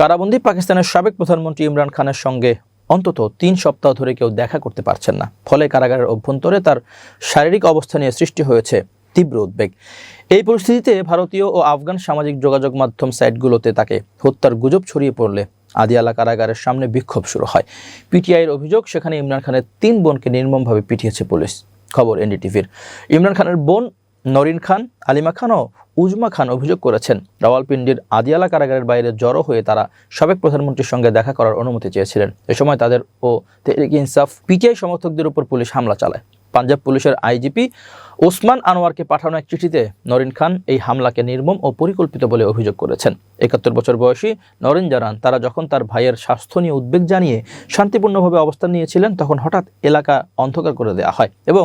কারাবন্দী পাকিস্তানের সাবেক প্রধানমন্ত্রী ইমরান খানের সঙ্গে অন্তত তিন সপ্তাহ ধরে কেউ দেখা করতে পারছেন না। ফলে কারাগারের অভ্যন্তরে তার শারীরিক অবস্থা নিয়ে সৃষ্টি হয়েছে তীব্র উদ্বেগ। এই পরিস্থিতিতে ভারতীয় ও আফগান সামাজিক যোগাযোগ মাধ্যম সাইটগুলোতে তাকে হত্যার গুজব ছড়িয়ে পড়লে আদিয়ালা কারাগারের সামনে বিক্ষোভ শুরু হয়। পিটিআইয়ের অভিযোগ, সেখানে ইমরান খানের তিন বোনকে নির্মমভাবে পিটিয়েছে পুলিশ। খবর এনডিটিভির। ইমরান খানের বোন নরিন খান, আলিমা খান ও উজমা খান অভিযোগ করেছেন। রাওয়ালপিন্ডির আদিয়ালা কারাগারের বাইরে জড়ো হয়ে তারা সাবেক প্রধানমন্ত্রীর সঙ্গে দেখা করার অনুমতি চেয়েছিলেন। এ সময় তাদের ও তেহরিক ইনসাফ, পিটিআই সমর্থকদের উপর পুলিশ হামলা চালায়। পাঞ্জাব পুলিশের আইজিপি ওসমান আনোয়ারকে পাঠানো এক চিঠিতে নরিন খান এই হামলাকে নির্মম ও পরিকল্পিত বলে অভিযোগ করেছেন। একাত্তর বছর বয়সী নরেন জানান, তারা যখন তার ভাইয়ের স্বাস্থ্য নিয়ে উদ্বেগ জানিয়ে শান্তিপূর্ণভাবে অবস্থান নিয়েছিলেন, তখন হঠাৎ এলাকা অন্ধকার করে দেওয়া হয় এবং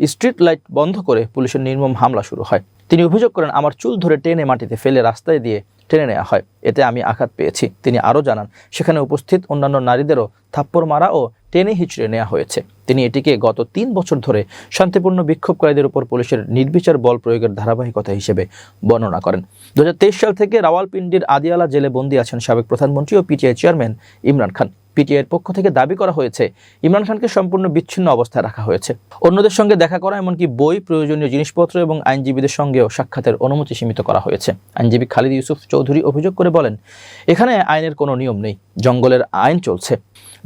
স্ট্রিট লাইট বন্ধ করে পুলিশের নির্মম হামলা শুরু হয়। তিনি অভিযোগ করেন, আমার চুল ধরে টেনে মাটিতে ফেলে রাস্তায় দিয়ে টেনে নেওয়া হয়। এতে আমি আঘাত পেয়েছি। তিনি আরও জানান, সেখানে উপস্থিত অন্যান্য নারীদেরও থাপ্পড় মারা ও টেনে হিচড়ে নেওয়া হয়েছে। তিনি এটিকে গত তিন বছর ধরে শান্তিপূর্ণ বিক্ষোভকারীদের উপর পুলিশের নির্বিচার বল প্রয়োগের ধারাবাহিকতা হিসেবে বর্ণনা করেন। দু হাজার তেইশ সাল থেকে রাওয়ালপিন্ডির আদিয়ালা জেলে বন্দী আছেন সাবেক প্রধানমন্ত্রী ও পিটিআই চেয়ারম্যান ইমরান খান। পিটিআইয়ের পক্ষ থেকে দাবি করা হয়েছে, ইমরান খানকে সম্পূর্ণ বিচ্ছিন্ন অবস্থায় রাখা হয়েছে। অন্যদের সঙ্গে দেখা করা, এমনকি বই, প্রয়োজনীয় জিনিসপত্র এবং আইনজীবীদের সঙ্গেও সাক্ষাতের অনুমতি সীমিত করা হয়েছে। আইনজীবী খালিদ ইউসুফ চৌধুরী অভিযোগ করে বলেন, এখানে আইনের কোনো নিয়ম নেই, জঙ্গলের আইন চলছে,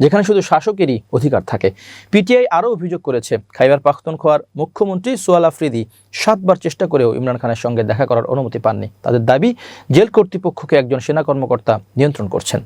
যেখানে শুধু শাসকেরই অধিকার থাকে। পিটিআই আরও অভিযোগ করেছে, খাইবার পাখতুনখোয়ার মুখ্যমন্ত্রী সোয়াল আফ্রিদি সাতবার চেষ্টা করেও ইমরান খানের সঙ্গে দেখা করার অনুমতি পাননি। তাদের দাবি, জেল কর্তৃপক্ষকে একজন সেনা কর্মকর্তা নিয়ন্ত্রণ করছেন।